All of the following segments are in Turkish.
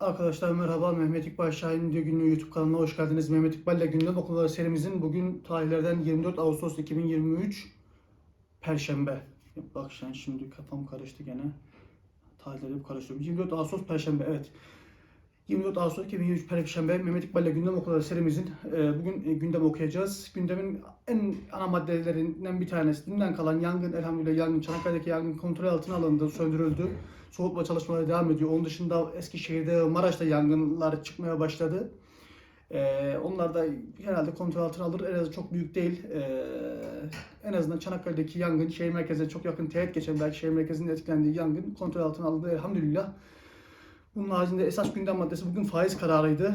Arkadaşlar merhaba. Mehmet İkbal Şahin Video Günlüğü YouTube kanalına hoş geldiniz. Mehmet İkbal ile Gündem Okulları serimizin bugün tarihlerden 24 Ağustos 2023 Perşembe. Bak sen şimdi kafam karıştı gene. Tarihleri hep karıştırıyorum. 24 Ağustos Perşembe evet. 24 Ağustos 2023 Perşembe Mehmet İkbal ile Gündem Okulları serimizin e, bugün e, gündem okuyacağız. Gündemin en ana maddelerinden bir tanesi dünden kalan yangın elhamdülillah yangın Çanakkale'deki yangın kontrol altına alındı, söndürüldü. Soğutma çalışmaları devam ediyor. Onun dışında Eskişehir'de, Maraş'ta yangınlar çıkmaya başladı. Ee, onlar da herhalde kontrol altına alır. En azından çok büyük değil. Ee, en azından Çanakkale'deki yangın şehir merkezine çok yakın teğet geçen belki şehir merkezinin etkilendiği yangın kontrol altına alındı elhamdülillah. Bunun haricinde esas gündem maddesi bugün faiz kararıydı.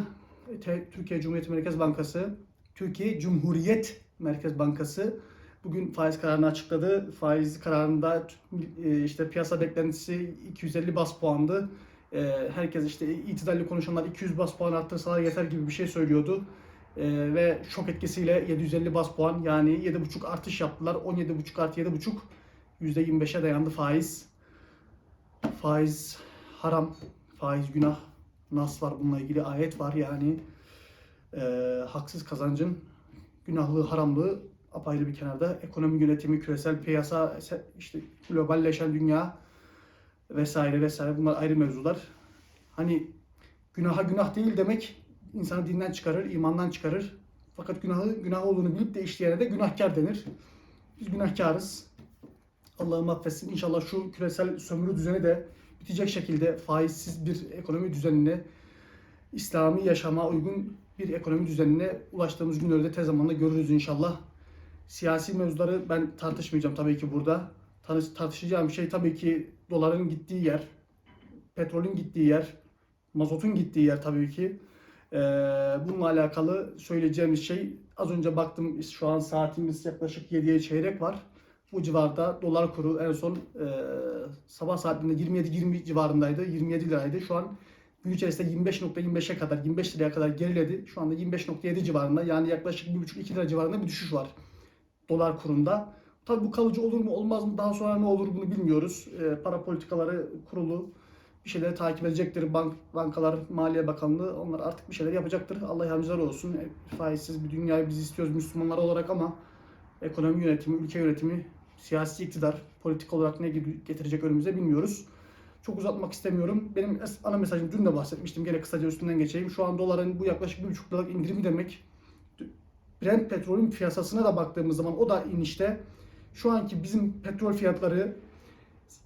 Türkiye Cumhuriyet Merkez Bankası, Türkiye Cumhuriyet Merkez Bankası bugün faiz kararını açıkladı. Faiz kararında e, işte piyasa beklentisi 250 bas puandı. E, Herkes işte itidalli konuşanlar 200 bas puan arttırsalar yeter gibi bir şey söylüyordu. E, Ve şok etkisiyle 750 bas puan yani 7,5 artış yaptılar. 17,5 artı 7,5 %25'e dayandı faiz. Faiz haram, faiz günah. Nas var bununla ilgili ayet var yani e, haksız kazancın günahlığı haramlığı apayrı bir kenarda. Ekonomi yönetimi, küresel piyasa, işte globalleşen dünya vesaire vesaire bunlar ayrı mevzular. Hani günaha günah değil demek insanı dinden çıkarır, imandan çıkarır. Fakat günahı günah olduğunu bilip de işleyene de günahkar denir. Biz günahkarız. Allah'ım affetsin. İnşallah şu küresel sömürü düzeni de bitecek şekilde faizsiz bir ekonomi düzenine, İslami yaşama uygun bir ekonomi düzenine ulaştığımız günleri de tez zamanda görürüz inşallah. Siyasi mevzuları ben tartışmayacağım tabii ki burada. Tartışacağım şey tabii ki doların gittiği yer, petrolün gittiği yer, mazotun gittiği yer tabii ki. Ee, bununla alakalı söyleyeceğimiz şey az önce baktım şu an saatimiz yaklaşık 7'ye çeyrek var. Bu civarda dolar kuru en son e, sabah saatlerinde 27-20 civarındaydı. 27 liraydı. Şu an gün içerisinde 25.25'e kadar 25 liraya kadar geriledi. Şu anda 25.7 civarında yani yaklaşık 1.5-2 lira civarında bir düşüş var dolar kurunda. Tabii bu kalıcı olur mu olmaz mı daha sonra ne olur bunu bilmiyoruz. E, para politikaları kurulu bir şeyleri takip edecektir. Bank, bankalar, Maliye Bakanlığı onlar artık bir şeyler yapacaktır. Allah yardımcıları olsun. E, faizsiz bir dünyayı biz istiyoruz Müslümanlar olarak ama ekonomi yönetimi, ülke yönetimi, siyasi iktidar, politik olarak ne getirecek önümüze bilmiyoruz. Çok uzatmak istemiyorum. Benim ana mesajım dün de bahsetmiştim. Gene kısaca üstünden geçeyim. Şu an doların bu yaklaşık 1,5 liralık indirimi demek. Brent petrolün piyasasına da baktığımız zaman o da inişte. Şu anki bizim petrol fiyatları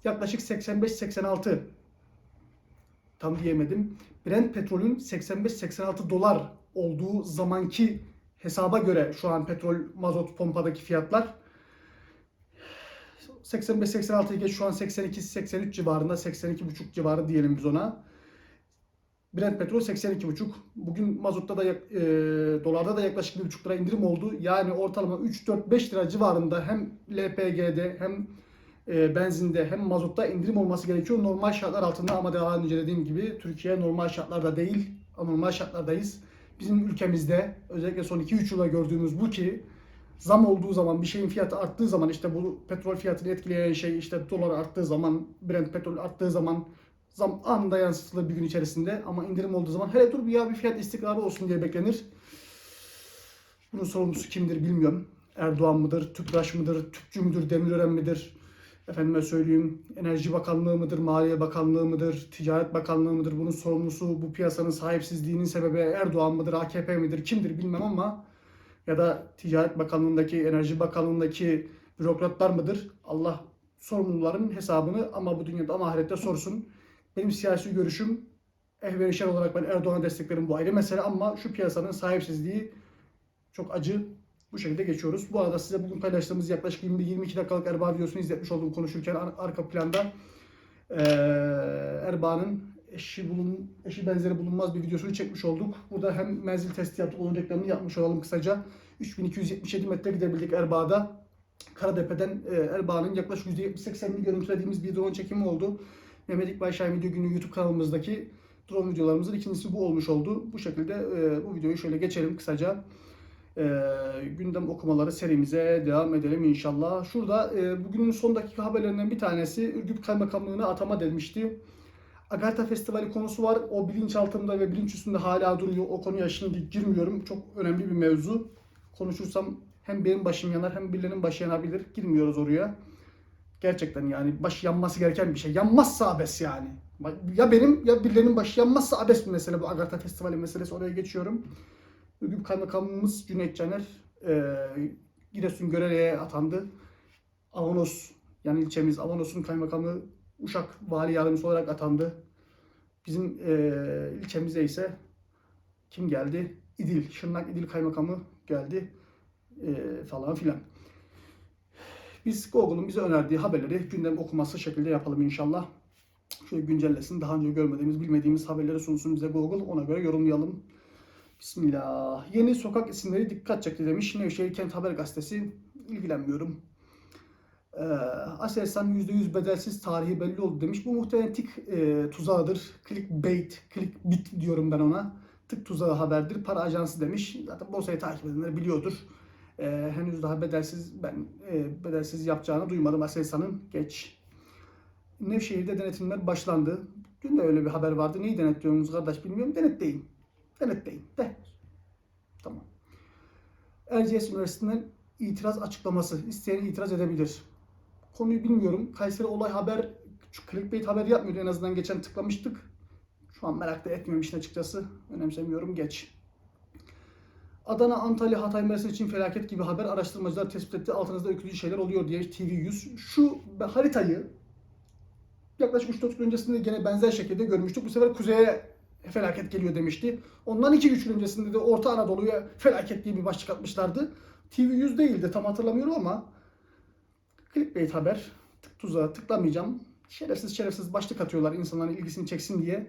yaklaşık 85-86 tam diyemedim. Brent petrolün 85-86 dolar olduğu zamanki hesaba göre şu an petrol mazot pompadaki fiyatlar 85-86'yı geç şu an 82-83 civarında 82,5 civarı diyelim biz ona. Brent petrol 82,5. Bugün mazotta da e, dolarda da yaklaşık 1,5 lira indirim oldu. Yani ortalama 3-4-5 lira civarında hem LPG'de hem e, benzinde hem mazotta indirim olması gerekiyor. Normal şartlar altında ama daha önce dediğim gibi Türkiye normal şartlarda değil, anormal şartlardayız. Bizim ülkemizde özellikle son 2-3 yılda gördüğümüz bu ki zam olduğu zaman bir şeyin fiyatı arttığı zaman işte bu petrol fiyatını etkileyen şey işte dolar arttığı zaman Brent petrol arttığı zaman zam anında yansıtılır bir gün içerisinde ama indirim olduğu zaman hele dur bir ya bir fiyat istikrarı olsun diye beklenir. Bunun sorumlusu kimdir bilmiyorum. Erdoğan mıdır, TÜPRAŞ mıdır, TÜPCÜ müdür, Demirören midir? Efendime söyleyeyim Enerji Bakanlığı mıdır, Maliye Bakanlığı mıdır, Ticaret Bakanlığı mıdır? Bunun sorumlusu bu piyasanın sahipsizliğinin sebebi Erdoğan mıdır, AKP midir, kimdir bilmem ama ya da Ticaret Bakanlığı'ndaki, Enerji Bakanlığı'ndaki bürokratlar mıdır? Allah sorumluların hesabını ama bu dünyada ama ahirette sorsun. Benim siyasi görüşüm ehvenişer olarak ben Erdoğan'a desteklerim bu ayrı mesele ama şu piyasanın sahipsizliği çok acı. Bu şekilde geçiyoruz. Bu arada size bugün paylaştığımız yaklaşık 20-22 dakikalık Erbaa videosunu izletmiş oldum konuşurken ar- arka planda eee Erbaa'nın eşi, bulun, eşi benzeri bulunmaz bir videosunu çekmiş olduk. Burada hem menzil testi yaptık, onun reklamını yapmış olalım kısaca. 3277 metre gidebildik Erbaa'da. Karadepe'den e, Erbaa'nın yaklaşık %70-80'ini görüntülediğimiz bir drone çekimi oldu. Mehmet İkbal Şahin Video Günü YouTube kanalımızdaki drone videolarımızın ikincisi bu olmuş oldu. Bu şekilde e, bu videoyu şöyle geçelim kısaca. E, gündem okumaları serimize devam edelim inşallah. Şurada e, bugünün son dakika haberlerinden bir tanesi Ürgüp Kaymakamlığı'na atama demişti. Agartha Festivali konusu var. O bilinçaltımda ve bilinç üstünde hala duruyor. O konuya şimdi girmiyorum. Çok önemli bir mevzu. Konuşursam hem benim başım yanar hem birilerinin başı yanabilir. Girmiyoruz oraya. Gerçekten yani baş yanması gereken bir şey. Yanmazsa abes yani. Ya benim ya birilerinin başı yanmazsa abes bir mesele bu Agartha Festivali meselesi. Oraya geçiyorum. Bugün kaymakamımız Cüneyt Caner e, Giresun Görere'ye atandı. Avanos yani ilçemiz Avanos'un kaymakamı Uşak Vali Yardımcısı olarak atandı. Bizim e, ilçemize ise kim geldi? İdil, Şırnak İdil Kaymakamı geldi e, falan filan. Biz Google'un bize önerdiği haberleri gündem okuması şekilde yapalım inşallah. Şöyle güncellesin. Daha önce görmediğimiz, bilmediğimiz haberleri sunsun bize Google. Ona göre yorumlayalım. Bismillah. Yeni sokak isimleri dikkat çekti demiş. Nevşehir Kent Haber Gazetesi. İlgilenmiyorum. Ee, Aselsan %100 bedelsiz tarihi belli oldu demiş. Bu muhtemelen tik e, tuzağıdır. Clickbait, clickbit diyorum ben ona. Tık tuzağı haberdir. Para ajansı demiş. Zaten borsayı takip edenler biliyordur. Ee, henüz daha bedelsiz ben e, bedelsiz yapacağını duymadım Aselsan'ın. Geç. Nevşehir'de denetimler başlandı. Dün de öyle bir haber vardı. Neyi denetliyorsunuz kardeş bilmiyorum. Denetleyin. Denetleyin. De. Tamam. Erciyes Üniversitesi'nden itiraz açıklaması. İsteyen itiraz edebilir. Konuyu bilmiyorum. Kayseri olay haber, clickbait haber yapmıyordu en azından geçen tıklamıştık. Şu an merak da etmiyorum işin açıkçası. Önemsemiyorum. Geç. Adana, Antalya, Hatay, Mersin için felaket gibi haber araştırmacılar tespit etti. Altınızda ürkütücü şeyler oluyor diye TV100. Şu haritayı yaklaşık 3-4 gün öncesinde gene benzer şekilde görmüştük. Bu sefer kuzeye felaket geliyor demişti. Ondan 2-3 gün öncesinde de Orta Anadolu'ya felaket diye bir başlık atmışlardı. TV100 değildi tam hatırlamıyorum ama clickbait haber. Tık tuzağa tıklamayacağım. Şerefsiz şerefsiz başlık atıyorlar insanların ilgisini çeksin diye.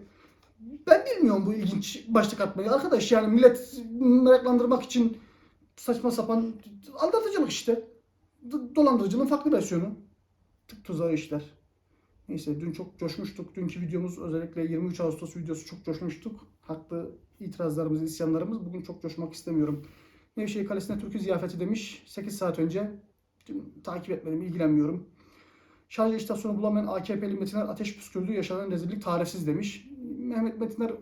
Ben bilmiyorum bu ilginç başlık atmayı. Arkadaş yani millet meraklandırmak için saçma sapan aldatıcılık işte. Dolandırıcının farklı versiyonu. Tık tuzağı işler. Neyse dün çok coşmuştuk. Dünkü videomuz özellikle 23 Ağustos videosu çok coşmuştuk. Haklı itirazlarımız, isyanlarımız. Bugün çok coşmak istemiyorum. Nevşehir Kalesi'ne türkü ziyafeti demiş 8 saat önce. Dün takip etmedim, ilgilenmiyorum. Şarj istasyonu bulamayan AKP'li Metiner ateş püskürdü. Yaşanan rezillik tarifsiz demiş. Mehmet Metiner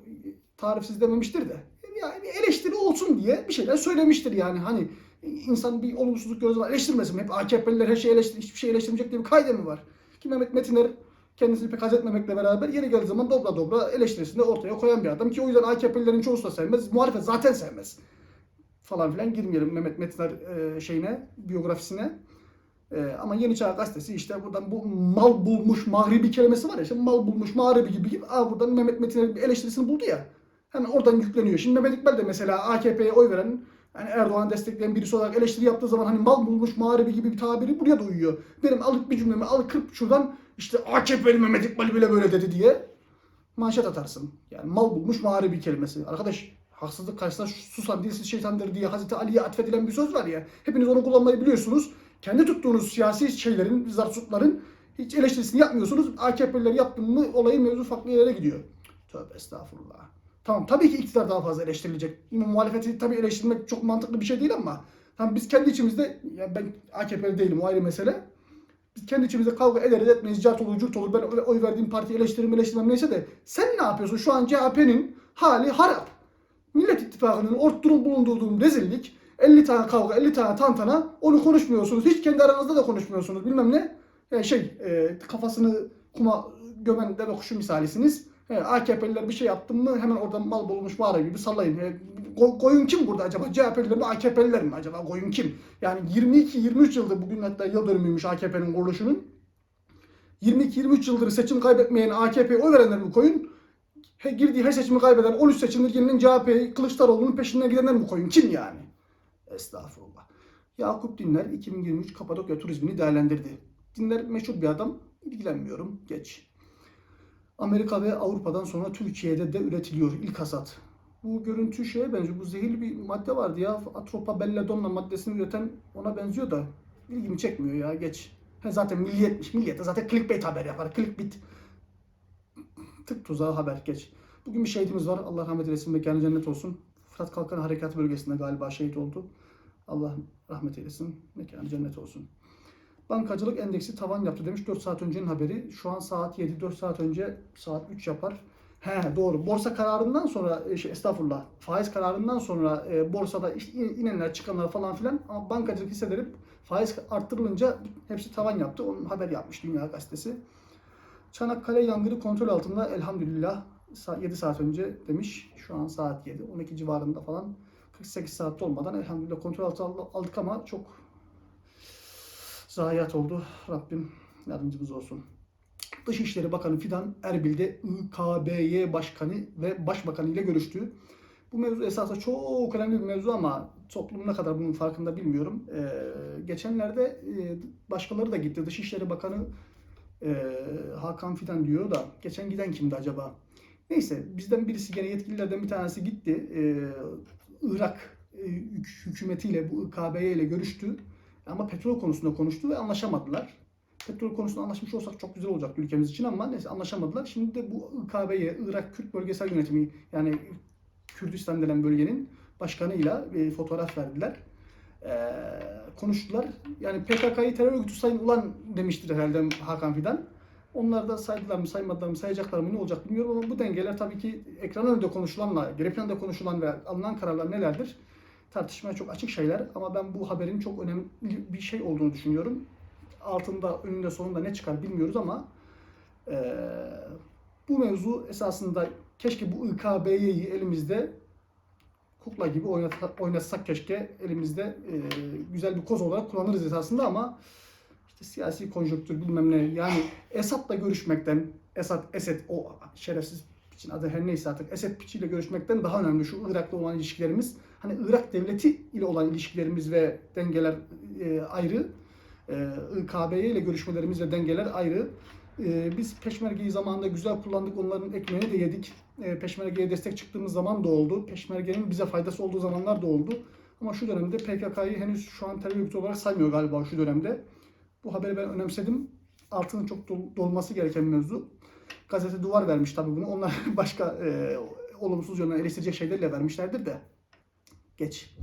tarifsiz dememiştir de. Yani eleştiri olsun diye bir şeyler söylemiştir yani. Hani insan bir olumsuzluk gördüğü zaman eleştirmesin. Hep AKP'liler her şeyi eleştir, hiçbir şey eleştirmeyecek diye bir kaydı mı var? Ki Mehmet Metiner kendisini pek haz etmemekle beraber yeri geldiği zaman dobra dobra eleştirisini ortaya koyan bir adam ki o yüzden AKP'lilerin çoğusu da sevmez. Muhalefet zaten sevmez. Falan filan girmeyelim Mehmet Metiner e, şeyine, biyografisine. E, ama Yeni Çağ Gazetesi işte buradan bu mal bulmuş mağribi kelimesi var ya işte mal bulmuş mağribi gibi gibi aa, buradan Mehmet Metiner bir eleştirisini buldu ya. Hemen oradan yükleniyor. Şimdi Mehmet İkbal de mesela AKP'ye oy veren yani Erdoğan'ı destekleyen birisi olarak eleştiri yaptığı zaman hani mal bulmuş mağribi gibi bir tabiri buraya da uyuyor. Benim alıp bir cümlemi al kırp şuradan işte AKP'li Mehmet İkbal bile böyle dedi diye manşet atarsın. Yani mal bulmuş mağribi kelimesi. Arkadaş haksızlık karşısında susan dilsiz şeytandır diye Hazreti Ali'ye atfedilen bir söz var ya. Hepiniz onu kullanmayı biliyorsunuz. Kendi tuttuğunuz siyasi şeylerin, zarsutların hiç eleştirisini yapmıyorsunuz. AKP'liler yaptın mı olayın mevzu farklı yere gidiyor. Tövbe estağfurullah. Tamam tabii ki iktidar daha fazla eleştirilecek. Muhalefeti tabii eleştirmek çok mantıklı bir şey değil ama tamam biz kendi içimizde ya ben AKP'li değilim o ayrı mesele. Biz kendi içimizde kavga ederiz etmeyiz, cart olur, cürt olur. Ben oy verdiğim partiyi eleştiririm, eleştirmem neyse de sen ne yapıyorsun? Şu an CHP'nin hali harap. Millet İttifakı'nın ortadan bulundurduğum rezillik 50 tane kavga, 50 tane tantana onu konuşmuyorsunuz. Hiç kendi aranızda da konuşmuyorsunuz bilmem ne. Yani şey e, kafasını kuma gömen deve kuşu misalisiniz. He, AKP'liler bir şey yaptı mı hemen oradan mal bulmuş mağara gibi sallayın. He, ko- koyun kim burada acaba? CHP'liler mi AKP'liler mi acaba? Koyun kim? Yani 22-23 yıldır bugün hatta yıl dönümüymüş AKP'nin kuruluşunun. 22-23 yıldır seçim kaybetmeyen AKP'ye oy verenler mi koyun? He, girdiği her seçimi kaybeden 13 seçimdir yeniden CHP Kılıçdaroğlu'nun peşinden gidenler mi koyun? Kim yani? Estağfurullah. Yakup Dinler 2023 Kapadokya turizmini değerlendirdi. Dinler meşhur bir adam. İlgilenmiyorum. Geç. Amerika ve Avrupa'dan sonra Türkiye'de de üretiliyor ilk hasat. Bu görüntü şeye benziyor. Bu zehirli bir madde vardı ya. Atropa belladonna maddesini üreten ona benziyor da ilgimi çekmiyor ya. Geç. He, zaten milliyetmiş. Milliyet de zaten clickbait haber yapar. Clickbait. Tık tuzağı haber. Geç. Bugün bir şehidimiz var. Allah rahmet eylesin. Mekanı cennet olsun. Fırat Kalkan Harekatı bölgesinde galiba şehit oldu. Allah rahmet eylesin. Mekanı cennet olsun. Bankacılık endeksi tavan yaptı demiş 4 saat öncenin haberi. Şu an saat 7, 4 saat önce saat 3 yapar. He doğru. Borsa kararından sonra e, şey estağfurullah faiz kararından sonra e, borsada işte in- inenler çıkanlar falan filan ama bankacılık hisseleri faiz arttırılınca hepsi tavan yaptı. Onun haber yapmış Dünya Gazetesi. Çanakkale yangını kontrol altında elhamdülillah 7 saat önce demiş. Şu an saat 7. 12 civarında falan 48 saatte olmadan elhamdülillah kontrol altına al- aldık ama çok zayiat oldu. Rabbim yardımcımız olsun. Dışişleri Bakanı Fidan Erbil'de İKBY Başkanı ve Başbakanı ile görüştü. Bu mevzu esasında çok önemli bir mevzu ama toplum ne kadar bunun farkında bilmiyorum. Ee, geçenlerde e, başkaları da gitti. Dışişleri Bakanı e, Hakan Fidan diyor da geçen giden kimdi acaba? Neyse bizden birisi gene yetkililerden bir tanesi gitti. Ee, Irak e, hük- hükümetiyle bu İKBY ile görüştü. Ama petrol konusunda konuştu ve anlaşamadılar. Petrol konusunda anlaşmış olsak çok güzel olacaktı ülkemiz için ama neyse anlaşamadılar. Şimdi de bu İKB'ye, Irak Kürt Bölgesel Yönetimi yani Kürdistan denen bölgenin başkanıyla bir fotoğraf verdiler. Ee, konuştular. Yani PKK'yı terör örgütü sayın ulan demiştir herhalde Hakan Fidan. Onlar da saydılar mı saymadılar mı sayacaklar mı ne olacak bilmiyorum ama bu dengeler tabii ki ekran önünde konuşulanla, geri planda konuşulan ve alınan kararlar nelerdir? Tartışmaya çok açık şeyler ama ben bu haberin çok önemli bir şey olduğunu düşünüyorum. Altında, önünde, sonunda ne çıkar bilmiyoruz ama eee, bu mevzu esasında keşke bu İKB'yi elimizde kukla gibi oynat, oynatsak keşke elimizde eee, güzel bir koz olarak kullanırız esasında ama işte siyasi konjonktür bilmem ne yani Esad'la görüşmekten Esad, Esed o şerefsiz için adı her neyse artık Esed piçiyle görüşmekten daha önemli şu Irak'la olan ilişkilerimiz. Hani Irak devleti ile olan ilişkilerimiz ve dengeler e, ayrı. E, İKB'ye ile görüşmelerimiz ve dengeler ayrı. E, biz Peşmerge'yi zamanında güzel kullandık. Onların ekmeğini de yedik. E, Peşmerge'ye destek çıktığımız zaman da oldu. Peşmerge'nin bize faydası olduğu zamanlar da oldu. Ama şu dönemde PKK'yı henüz şu an terör örgütü olarak saymıyor galiba şu dönemde. Bu haberi ben önemsedim. Altının çok dol- dolması gereken mevzu. Gazete duvar vermiş tabii bunu. Onlar başka e, olumsuz yönden eleştirecek şeylerle vermişlerdir de. Geç.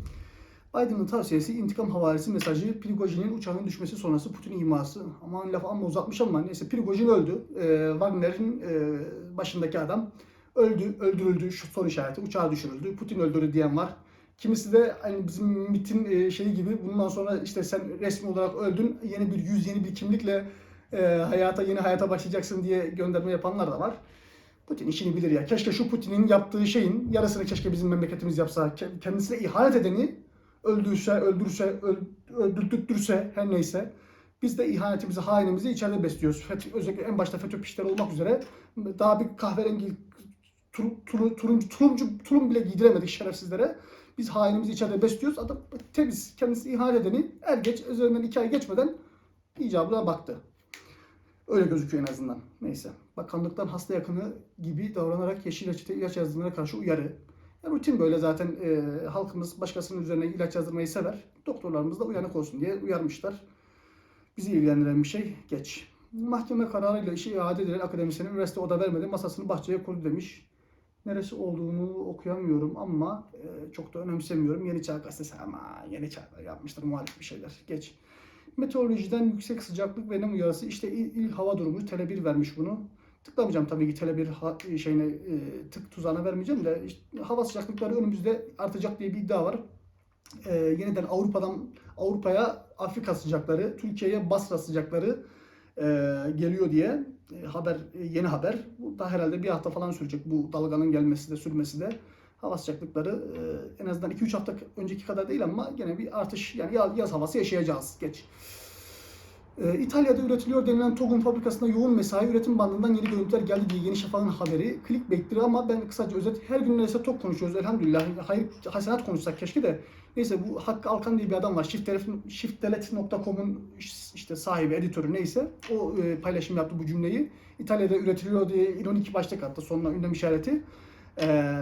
Biden'ın tavsiyesi intikam havarisi mesajı Prigojin'in uçağının düşmesi sonrası Putin iması. Aman lafı amma uzatmış ama neyse Prigojin öldü. Ee, Wagner'in e, başındaki adam öldü, öldürüldü şu soru işareti. Uçağı düşürüldü. Putin öldürdü diyen var. Kimisi de hani bizim MIT'in e, şeyi gibi bundan sonra işte sen resmi olarak öldün. Yeni bir yüz, yeni bir kimlikle e, hayata yeni hayata başlayacaksın diye gönderme yapanlar da var. Putin işini bilir ya. Keşke şu Putin'in yaptığı şeyin yarısını keşke bizim memleketimiz yapsa. Ke- Kendisine ihanet edeni öldürse, öldürse, öl- öldürtürse her neyse. Biz de ihanetimizi, hainimizi içeride besliyoruz. FETÖ, özellikle en başta FETÖ pişleri olmak üzere daha bir kahverengi tur, tur, turuncu, turuncu, tulum bile giydiremedik şerefsizlere. Biz hainimizi içeride besliyoruz. Adam temiz, kendisi ihanet edeni er geç, üzerinden iki ay geçmeden icabına baktı. Öyle gözüküyor en azından. Neyse. Bakanlıktan hasta yakını gibi davranarak yeşil reçete ilaç yazdırmaya karşı uyarı. Ya rutin böyle zaten e, halkımız başkasının üzerine ilaç yazdırmayı sever. Doktorlarımız da uyanık olsun diye uyarmışlar. Bizi ilgilendiren bir şey geç. Mahkeme kararıyla işe iade edilen akademisyenin üniversite oda vermedi masasını bahçeye kurdu demiş. Neresi olduğunu okuyamıyorum ama e, çok da önemsemiyorum. Yeni Çağ Gazetesi ama Yeni Çağ'da yapmıştır muhalif bir şeyler. Geç. Meteorolojiden yüksek sıcaklık ve nem uyarısı. İşte il, il hava durumu Tele1 vermiş bunu. Tıklamayacağım tabii ki Tele1 ha- şeyine e, tık tuzağına vermeyeceğim de işte hava sıcaklıkları önümüzde artacak diye bir iddia var. E, yeniden Avrupa'dan Avrupa'ya Afrika sıcakları, Türkiye'ye Basra sıcakları e, geliyor diye e, haber e, yeni haber. Bu da herhalde bir hafta falan sürecek bu dalganın gelmesi de sürmesi de. Hava sıcaklıkları e, en azından 2-3 hafta önceki kadar değil ama gene bir artış yani yaz, yaz havası yaşayacağız. Geç. Ee, İtalya'da üretiliyor denilen TOG'un fabrikasında yoğun mesai üretim bandından yeni görüntüler geldi diye Yeni Şafak'ın haberi. Clickbait'tir ama ben kısaca özet her gün neredeyse TOG konuşuyoruz elhamdülillah. Hayır hasenat konuşsak keşke de. Neyse bu Hakkı Alkan diye bir adam var. Shiftdelete.com'un işte sahibi, editörü neyse. O e, paylaşım yaptı bu cümleyi. İtalya'da üretiliyor diye ironik başlık attı sonuna ünlem işareti. Ee,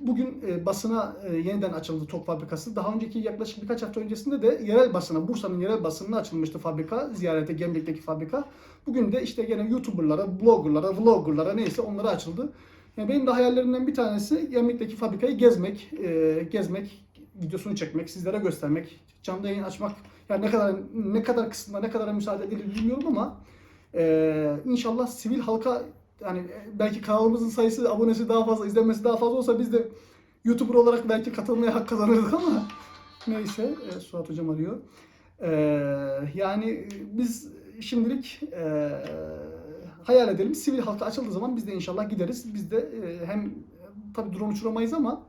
bugün e, basına e, yeniden açıldı TOK fabrikası. Daha önceki yaklaşık birkaç hafta öncesinde de yerel basına, Bursa'nın yerel basınına açılmıştı fabrika. Ziyarete Gemlik'teki fabrika. Bugün de işte gene YouTuber'lara, blogger'lara, vlogger'lara neyse onlara açıldı. Benim de hayallerimden bir tanesi Gemlik'teki fabrikayı gezmek, e, gezmek, videosunu çekmek, sizlere göstermek, canlı yayın açmak yani ne kadar ne kadar kısmına ne kadar müsaade edilir bilmiyorum ama e, inşallah sivil halka yani belki kanalımızın sayısı, abonesi daha fazla, izlenmesi daha fazla olsa biz de YouTuber olarak belki katılmaya hak kazanırdık ama neyse e, Suat hocam arıyor. E, yani biz şimdilik e, hayal edelim. Sivil halka açıldığı zaman biz de inşallah gideriz. Biz de e, hem tabii drone uçuramayız ama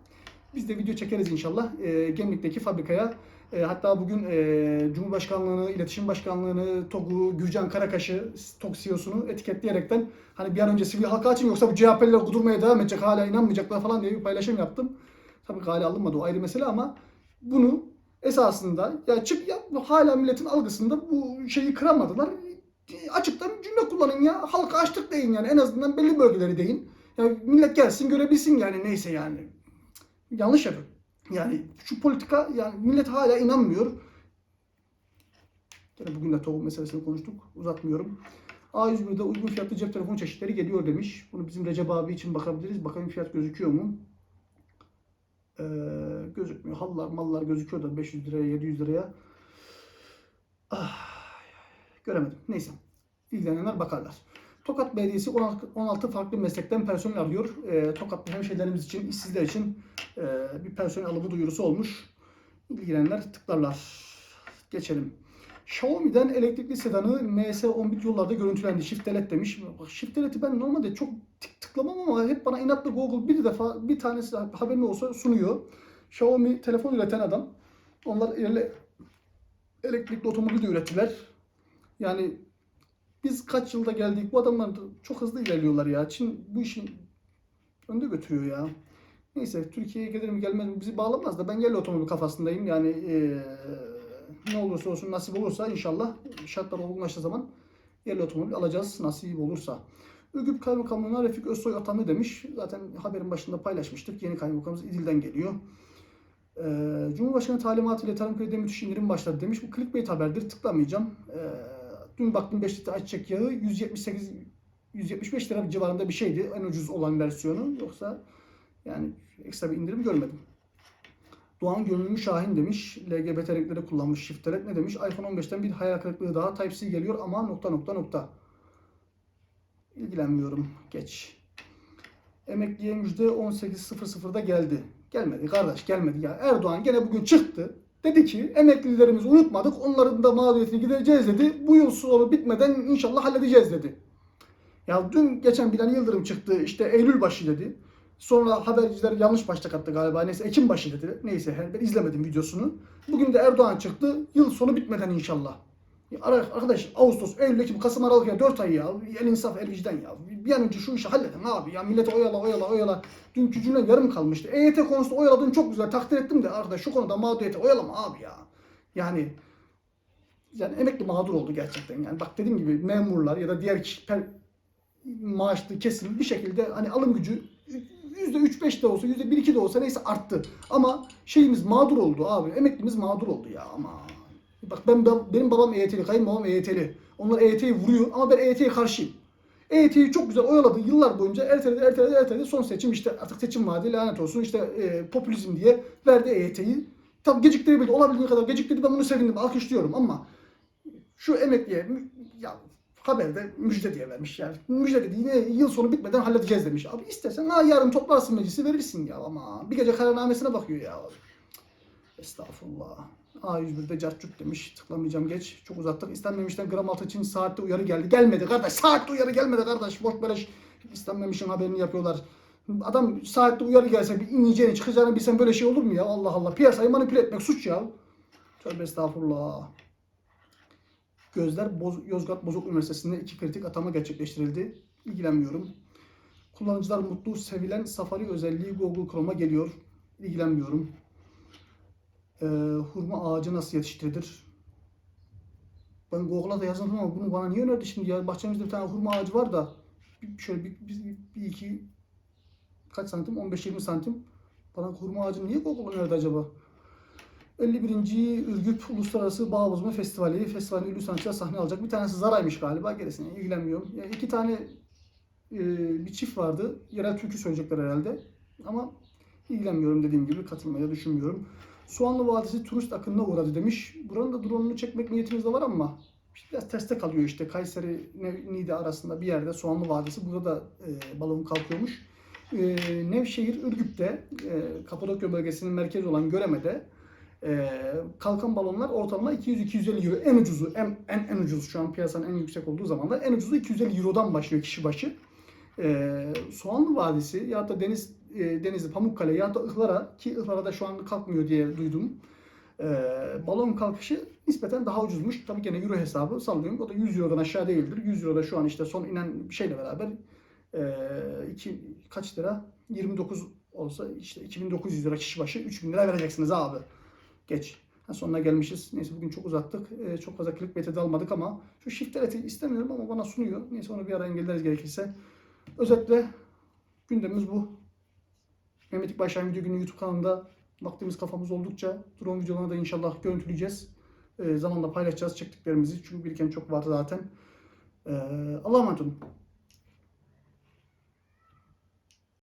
biz de video çekeriz inşallah. E, Gemlik'teki fabrikaya e, hatta bugün e, Cumhurbaşkanlığını, İletişim Başkanlığını, TOG'u, Gürcan Karakaş'ı, TOG CEO'sunu etiketleyerekten hani bir an önce sivil halka açın yoksa bu CHP'liler kudurmaya devam edecek hala inanmayacaklar falan diye bir paylaşım yaptım. Tabii gale alınmadı o ayrı mesele ama bunu esasında ya çık ya hala milletin algısında bu şeyi kıramadılar. Açıktan cümle kullanın ya. Halka açtık deyin yani. En azından belli bölgeleri deyin. Ya millet gelsin görebilsin yani neyse yani. Yanlış yapıyor. Yani şu politika yani millet hala inanmıyor. Gene bugün de tohum meselesini konuştuk. Uzatmıyorum. A101'de uygun fiyatlı cep telefonu çeşitleri geliyor demiş. Bunu bizim Recep abi için bakabiliriz. Bakalım fiyat gözüküyor mu? Ee, gözükmüyor. Hallar mallar gözüküyor da 500 liraya 700 liraya. Ah, göremedim. Neyse. İlgilenenler bakarlar. Tokat Belediyesi 16, 16 farklı meslekten personel arıyor. Ee, Tokatlı hemşehrilerimiz için, işsizler için e, bir personel alımı duyurusu olmuş. İlgilenenler tıklarlar. Geçelim. Xiaomi'den elektrikli sedanı MS11 yollarda görüntülendi. Shift Delete demiş. Bak Shift Delete'i ben normalde çok tık tıklamam ama hep bana inatla Google bir defa bir tanesi haberin olsa sunuyor. Xiaomi telefon üreten adam. Onlar ele, elektrikli otomobil de ürettiler. Yani biz kaç yılda geldik bu adamlar da çok hızlı ilerliyorlar ya. Çin bu işin önde götürüyor ya. Neyse Türkiye'ye gelir mi gelmez mi bizi bağlamaz da ben yerli otomobil kafasındayım. Yani eee, ne olursa olsun nasip olursa inşallah şartlar olgunlaştığı zaman yerli otomobil alacağız nasip olursa. Ürgüp Kaymakamlığı'na Refik Özsoy atandı demiş. Zaten haberin başında paylaşmıştık. Yeni kaymakamımız İdil'den geliyor. Ee, Cumhurbaşkanı talimatıyla tarım kredide müthiş indirim başladı demiş. Bu clickbait haberdir. Tıklamayacağım. Ee, dün baktım 5 litre ayçiçek yağı 178 175 lira civarında bir şeydi. En ucuz olan versiyonu. Yoksa yani ekstra bir indirim görmedim. Doğan Gönüllü Şahin demiş. LGBT renkleri kullanmış Shift ne demiş? iPhone 15'ten bir hayal kırıklığı daha Type-C geliyor ama nokta nokta nokta. İlgilenmiyorum. Geç. Emekliye müjde 18.00'da geldi. Gelmedi kardeş gelmedi ya. Erdoğan gene bugün çıktı. Dedi ki emeklilerimizi unutmadık. Onların da mağduriyetini gideceğiz dedi. Bu yıl sonu bitmeden inşallah halledeceğiz dedi. Ya dün geçen Bilal Yıldırım çıktı işte Eylül başı dedi. Sonra haberciler yanlış başlık attı galiba. Neyse Ekim başı dedi. Neyse ben izlemedim videosunu. Bugün de Erdoğan çıktı. Yıl sonu bitmeden inşallah. Arkadaş Ağustos, Eylül, Ekim, Kasım, Aralık ya 4 ay ya. El insaf, el vicdan ya. Bir an önce şu işi halledin abi ya. Milleti oyala oyala oyala. Dünkü cümle yarım kalmıştı. EYT konusunda oyaladın çok güzel takdir ettim de arkadaş şu konuda mağduriyeti oyalama abi ya. Yani yani emekli mağdur oldu gerçekten yani. Bak dediğim gibi memurlar ya da diğer kişi, per, maaşlı kesim bir şekilde hani alım gücü %3-5 de olsa %1-2 de olsa neyse arttı. Ama şeyimiz mağdur oldu abi. Emeklimiz mağdur oldu ya ama. Bak ben, ben benim babam EYT'li, kayınbabam EYT'li. Onlar EYT'yi vuruyor ama ben EYT'ye karşıyım. EYT'yi çok güzel oyaladı yıllar boyunca erteledi erteledi erteledi son seçim işte artık seçim vaadi lanet olsun işte e, popülizm diye verdi EYT'yi. Tabi geciktirebildi olabildiği kadar geciktirdi ben bunu sevindim alkışlıyorum ama şu emekliye ya haberde müjde diye vermiş yani. Müjde dedi yine yıl sonu bitmeden halledeceğiz demiş. Abi istersen ha yarın toplarsın meclisi verirsin ya ama bir gece kararnamesine bakıyor ya. Estağfurullah. A101'de cartçut demiş. Tıklamayacağım geç. Çok uzattık. İstenmemişten gram altı için saatte uyarı geldi. Gelmedi kardeş. Saatte uyarı gelmedi kardeş. Boş beleş istenmemişin haberini yapıyorlar. Adam saatte uyarı gelse bir ineceğini çıkacağını bilsen böyle şey olur mu ya? Allah Allah. Piyasayı manipüle etmek suç ya. Tövbe estağfurullah. Gözler Boz- Yozgat Bozok Üniversitesi'nde iki kritik atama gerçekleştirildi. İlgilenmiyorum. Kullanıcılar mutlu, sevilen Safari özelliği Google Chrome'a geliyor. İlgilenmiyorum. Ee, hurma ağacı nasıl yetiştirilir? Ben Google'a da yazdım ama bunu bana niye önerdi şimdi ya? Bahçemizde bir tane hurma ağacı var da bir- şöyle bir, bir, bir iki kaç santim? 15-20 santim. Bana hurma ağacını niye Google önerdi acaba? 51. Ürgüp Uluslararası Bağ Bozma Festivali. Festivalde ünlü sanatçılar sahne alacak. Bir tanesi Zaray'mış galiba. Gerisine ilgilenmiyorum. Ya iki tane e, bir çift vardı. Yerel türkü söyleyecekler herhalde. Ama ilgilenmiyorum dediğim gibi. Katılmaya düşünmüyorum. Soğanlı Vadisi turist akınına uğradı demiş. Buranın da drone'unu çekmek niyetimiz de var ama biraz teste kalıyor işte. Kayseri, Niğde arasında bir yerde Soğanlı Vadisi. Burada da e, balon kalkıyormuş. E, Nevşehir, Ürgüp'te, e, Kapadokya bölgesinin merkezi olan Göreme'de e, kalkan balonlar ortalama 200-250 euro. En ucuzu, en, en, en ucuz şu an piyasanın en yüksek olduğu zaman da en ucuzu 250 eurodan başlıyor kişi başı. E, Soğanlı Vadisi ya da Deniz e, Denizli, Pamukkale ya da Ihlara ki Ihlara'da şu an kalkmıyor diye duydum. E, balon kalkışı nispeten daha ucuzmuş. Tabii gene euro hesabı sallıyorum. O da 100 eurodan aşağı değildir. 100 euroda şu an işte son inen şeyle beraber e, iki, kaç lira? 29 olsa işte 2900 lira kişi başı 3000 lira vereceksiniz abi. Geç. Ha, sonuna gelmişiz. Neyse bugün çok uzattık. E, çok fazla clickbait'e dalmadık ama şu shift eti istemiyorum ama bana sunuyor. Neyse onu bir ara engelleriz gerekirse. Özetle gündemimiz bu. Mehmet İkbal Şahin Video Günü YouTube kanalında vaktimiz kafamız oldukça drone videolarını da inşallah görüntüleyeceğiz. Ee, zamanla paylaşacağız çektiklerimizi. Çünkü biriken çok vardı zaten. Ee, Allah'a emanet olun.